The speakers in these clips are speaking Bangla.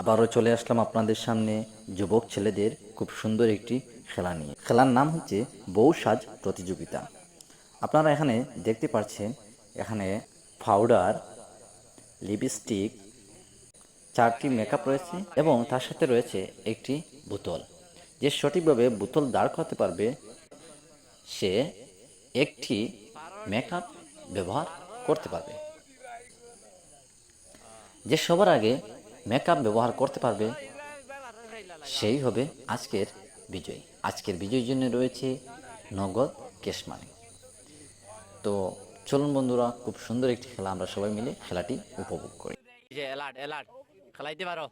আবারও চলে আসলাম আপনাদের সামনে যুবক ছেলেদের খুব সুন্দর একটি খেলা নিয়ে। খেলার নাম হচ্ছে বউ সাজ প্রতিযোগিতা। আপনারা এখানে দেখতে পাচ্ছেন এখানে পাউডার লিপস্টিক চারটি মেকআপ রয়েছে এবং তার সাথে রয়েছে একটি বোতল। যে সঠিকভাবে বোতল দাঁড় করাতে পারবে, সে একটি মেকআপ ব্যবহার করতে পারবে। যে সবার আগে মেকআপ ব্যবহার করতে পারবে সেই হবে আজকের বিজয়। আজকের বিজয়ীর জন্য রয়েছে নগদ ক্যাশ মানি তো চলুন বন্ধুরা খুব সুন্দর একটি খেলা আমরা সবাই মিলে খেলাটি উপভোগ করি। যে এলার্ট এলার্ট খেলাইতে পারো।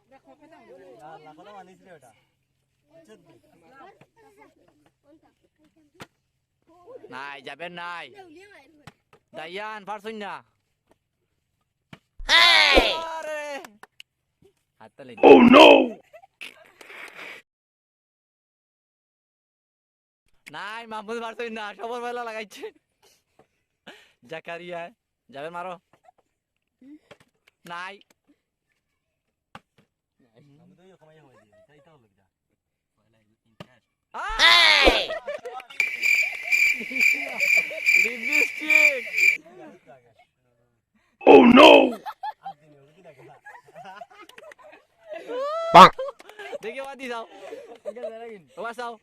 নাই যাবেন নাই। দাইয়ান পারছুন না। আরে! হাততালি oh no! নাই মাহমুদ পারছুন না সবর বেলা লাগাইছে। জাকারিয়া যাবেন মারো। নাই। Hey! Lipstick! Oh no! দেখি বাদি যাও তোমার যাও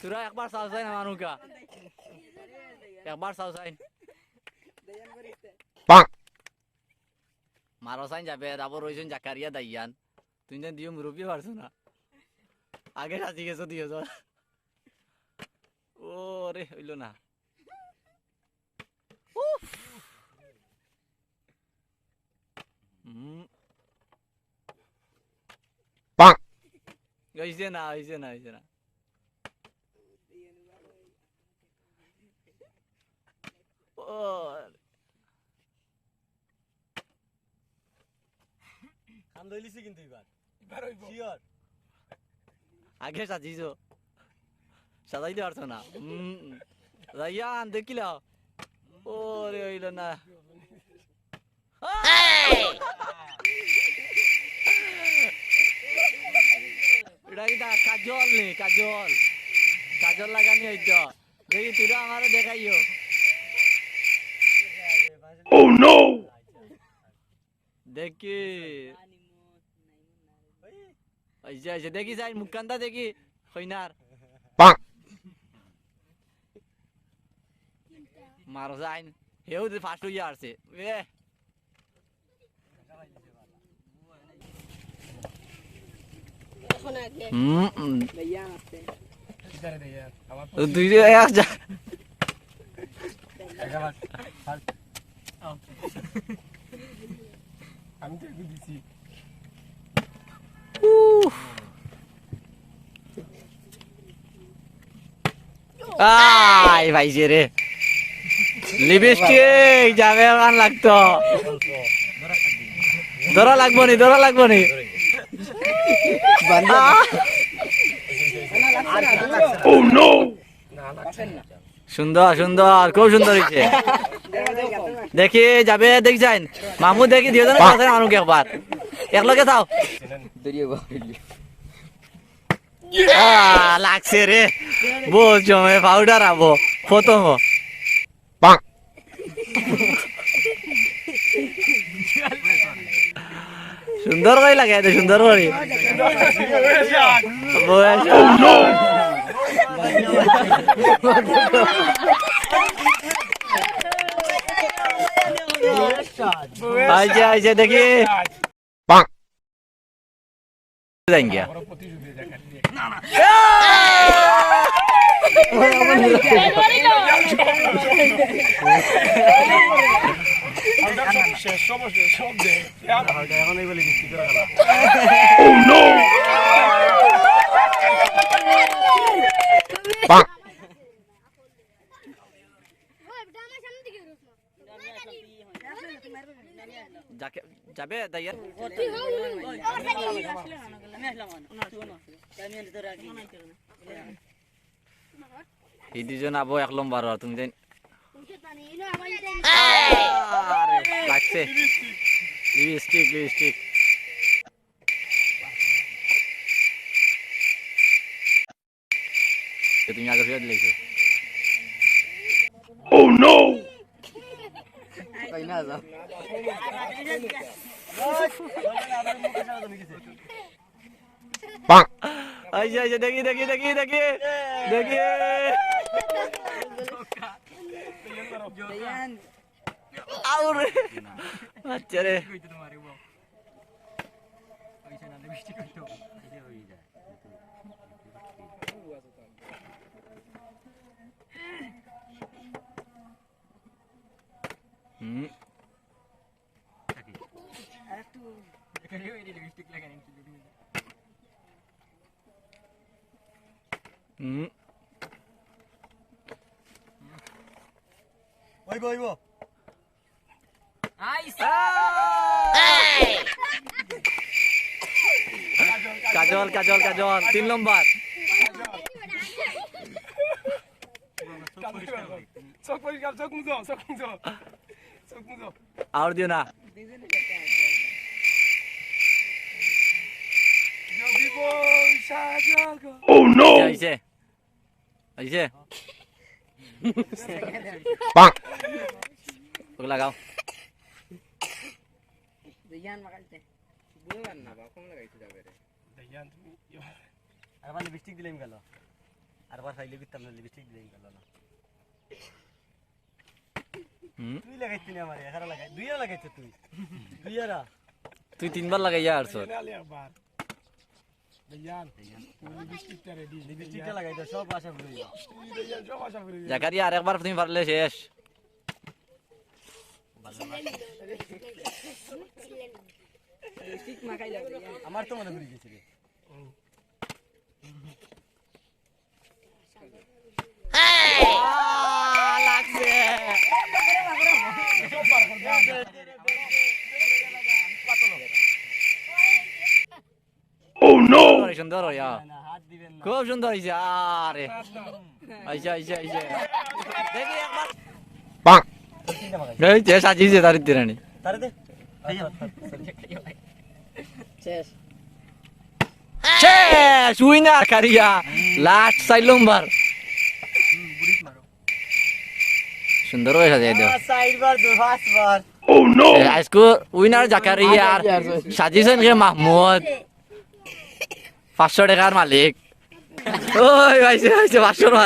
তোরা একবার চাও চাই না মানুকা একবার চাও চাই মারো সাইন যাবে তারপর রয়েছেন জাকারিয়া দাইয়ান তুই যেন দিও মুরব্বী পারছ না আগে সাজি গেছো দিও তো ও রে হইল না উফ। হুম। হইছে না হইছে না হইছে না ধইলিছি কিন্তু এবার শিওর আগে সাজিছো সাজাইতে পারছ না রাইয়ান দেখিলা ও রে হইল না তা কাজল নে কাজল কাজল লাগানি হইতো দেখি তুই আমারে দেখাইও দেখি আইসে আইসে দেখি যাই মুখকান্তা দেখি হইনার মারো যাইন হেউ ফার্স্ট হইয়া আসছে এ হুম। হুম। দুই যা আমি তো দিছি আই ভাইছে রে। লিপস্টিক যাবে লাগতো। ধরা লাগবো নি ধরা লাগবো নি। সুন্দর সুন্দর খুব সুন্দর হয়েছে। দেখি যাবে দেখি যাইন। মামু দেখি দিয়ে দেন একবার। একলগে চাও লাগছে রে। বলছো মে পাউডার আবো। প্রথম সুন্দর করে লাগে সুন্দর করে। বয়স আইছে আইছে দেখি যাইঙ্গিয়া শেষ সমস্যা সব দে এখন যাবে দাইয়ার এই দুজন আবো এক লম্বার আর তুমি লাগছে। Lipstick lipstick. তুমি আগে ফিরে দিলেছো আইসে আইসে দেখি দেখি দেখি দেখি দেখি। Apaan? Aur. Wajar ya. Hmm. Aduh. Kalau ini lipstick lah kan yang Hmm. ওইব ওইব কাজল কাজল কাজল তিন নম্বর চোখ পরিষ্কার চোখ মুছো চোখ মুছো চোখ মুছো আর দিও না যদি বৈশা জগ আইসে আইসে ওকে লাগাও দেখিয়ান তুমি আরবার লিপস্টিক দিলাম গেল আরবার খাইলে বিতাম না লিপস্টিক দিলাম গেল না হুম তুই লাগাইছিস না আমারে এখানে লাগাই দুইয়া লাগাইছ তুই দুইয়ারা তুই তিনবার লাগাইয়া আর জাকারিয়া আরেকবার তুমি পারলে শেষ। আমার তো মনে পড়ে গেছে রে সুন্দর, সুন্দর হইয়া না হাত দিবেন না খুব সুন্দর হয়েছে আরে আইসে আইসে আইসে দেখি একবার এই যে সাজিয়েছে তার রানী তারে দে শেষ উইনার কারিয়া লাস্ট চার নম্বর সুন্দর হয়ে সাজিয়ে দিও সাইড বার দু ফাস্ট বার আজকে উইনার জাকারিয়া আর সাজিয়েছেন কে মাহমুদ পাঁচশো টাকার মালিক। ওই পাইছে পাইছে পাঁচশোর মালিক।